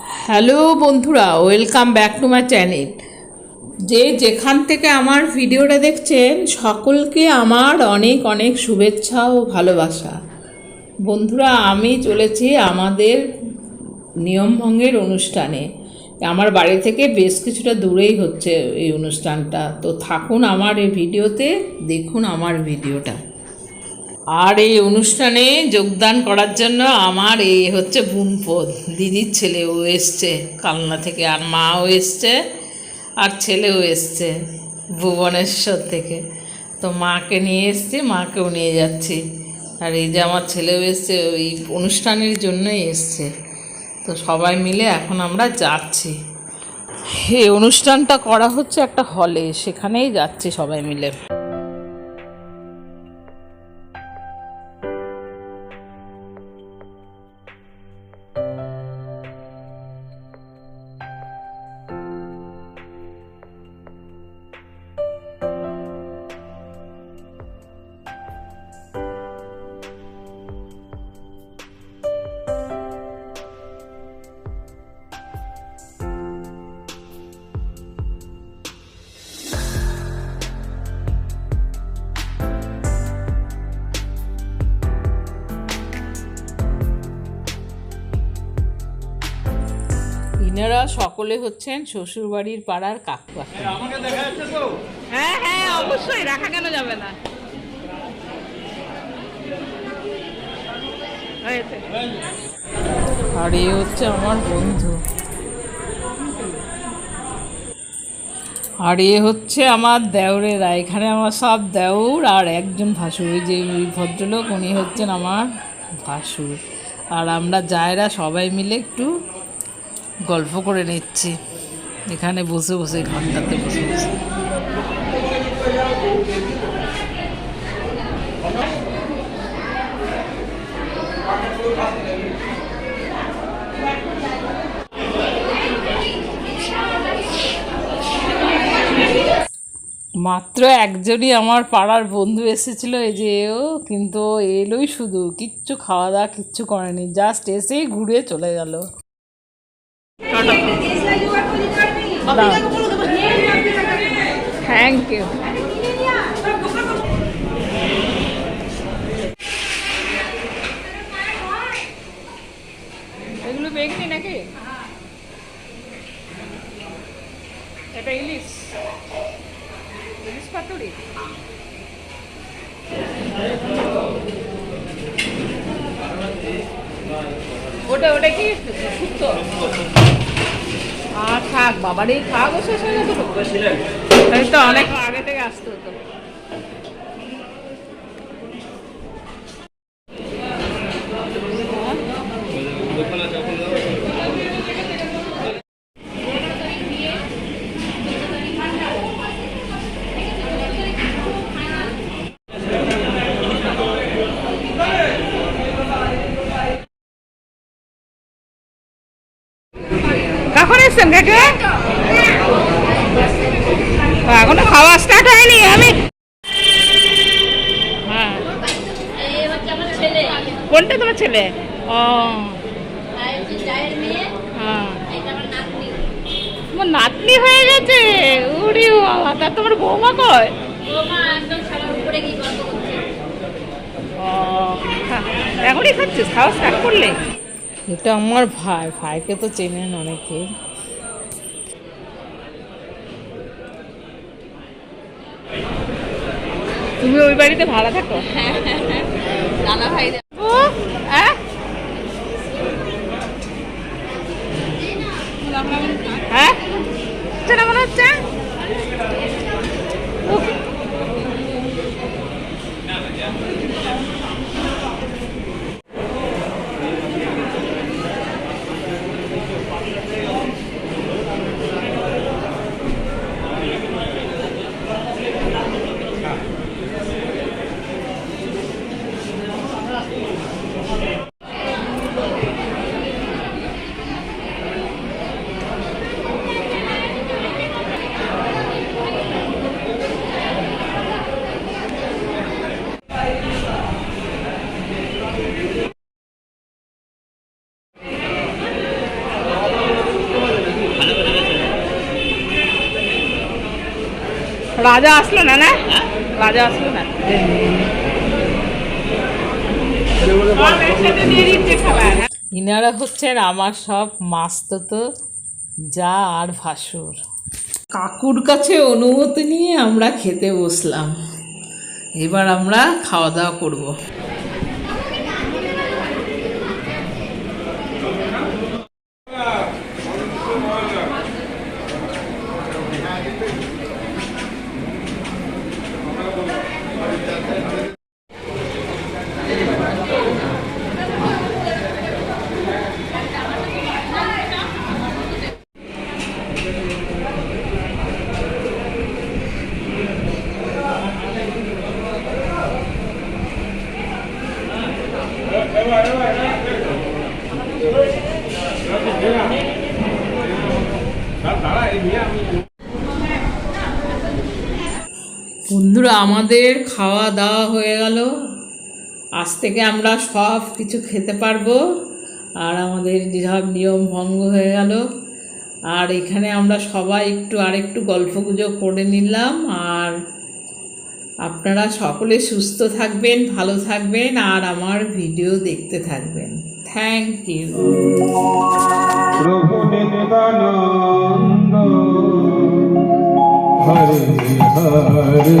Hello বন্ধুরা, welcome back to my channel. যে যেখান থেকে আমার ভিডিওটা দেখছেন, সকলকে আমার অনেক অনেক শুভেচ্ছা ও ভালোবাসা। বন্ধুরা, আমি চলেছি আমাদের নিয়মভঙ্গের অনুষ্ঠানে। আমার বাড়ি থেকে বেশ কিছুটা দূরেই হচ্ছে এই অনুষ্ঠানটা। তো থাকুন আমার এই ভিডিওতে, দেখুন আমার ভিডিওটা। আর এই অনুষ্ঠানে যোগদান করার জন্য আমার এই হচ্ছে বুনপদ, দিদির ছেলে ও এসছে, কালনা থেকে আর মাও এসছে, আর ছেলেও এসছে ভুবনেশ্বর থেকে। তো মাকে নিয়ে এসছি, মাকেও নিয়ে যাচ্ছি। আর এই যে আমার ছেলেও এসছে, ওই অনুষ্ঠানের জন্যই এসছে। তো সবাই মিলে এখন আমরা যাচ্ছি। এই অনুষ্ঠানটা করা হচ্ছে একটা হলে, সেখানেই যাচ্ছি সবাই মিলে। সকলে হচ্ছেন শ্বশুরবাড়ির পাড়ার কাকুয়া হ্যাঁ হ্যাঁ অবশ্যই রাখা কেন যাবে না? আর এ হচ্ছে আমার বন্ধু। আর এ হচ্ছে আমার দেওরেরা এখানে আমার সব দেওর আর একজন ভাসুর। ওই যে ওই ভদ্রলোক উনি হচ্ছেন আমার ভাসুর। আর আমরা যায়রা সবাই মিলে একটু গল্প করে নিচ্ছি। এখানে বসে বসে ঘন্টাতে বসে বসে। মাত্র একজনই আমার পাড়ার বন্ধু এসেছিল, এই যে ও, কিন্তু এলোই শুধু। কিচ্ছু খাওয়া দাওয়া কিচ্ছু করেনি জাস্ট এসেই ঘুরে চলে গেল। থ্যাংক ইউ এগুলো বেগনি নাকি? এটা ইলিশ। ইলিশ পাতুরি। ওটা ওটা কি? শুক্তো। আর থাক বাবারই এই খাওয়া শেষ হয়ে তো অনেক আগে থেকে আসতে হতো। খাওয়া স্টার্ট হয়নি আমি হ্যাঁ। কোনটা তোমার ছেলে? ও। হ্যাঁ। তোমার নাতনি হয়ে গেছে? উড়ি বাবা, তা তোমার বৌমা কয় ও এখনই খাচ্ছিস? খাওয়া স্টার্ট করলে? এটা আমার ভাই, ভাইকে তো চেনেন অনেকে। তুমি ওই বাড়িতে ভাড়া থাকো। দাদা ভাই ও হ্যাঁ? হ্যাঁ? মনে হচ্ছে? রাজা আসলো না না? রাজা আসলো না? ইনারা হচ্ছেন আমার সব মাস্ততো যা আর ভাসুর। কাকুর কাছে অনুমতি নিয়ে আমরা খেতে বসলাম। এবার আমরা খাওয়া দাওয়া করব। বন্ধুরা, আমাদের খাওয়া দাওয়া হয়ে গেল। আজ থেকে আমরা সব কিছু খেতে পারব। আর আমাদের যেসব নিয়ম ভঙ্গ হয়ে গেল। আর এখানে আমরা সবাই একটু আরেকটু গল্প গুজব করে নিলাম। আর আপনারা সকলে সুস্থ থাকবেন, ভালো থাকবেন, আর আমার ভিডিও দেখতে থাকবেন। থ্যাংক ইউ প্রভু নিত্যানন্দ। হরে হরে।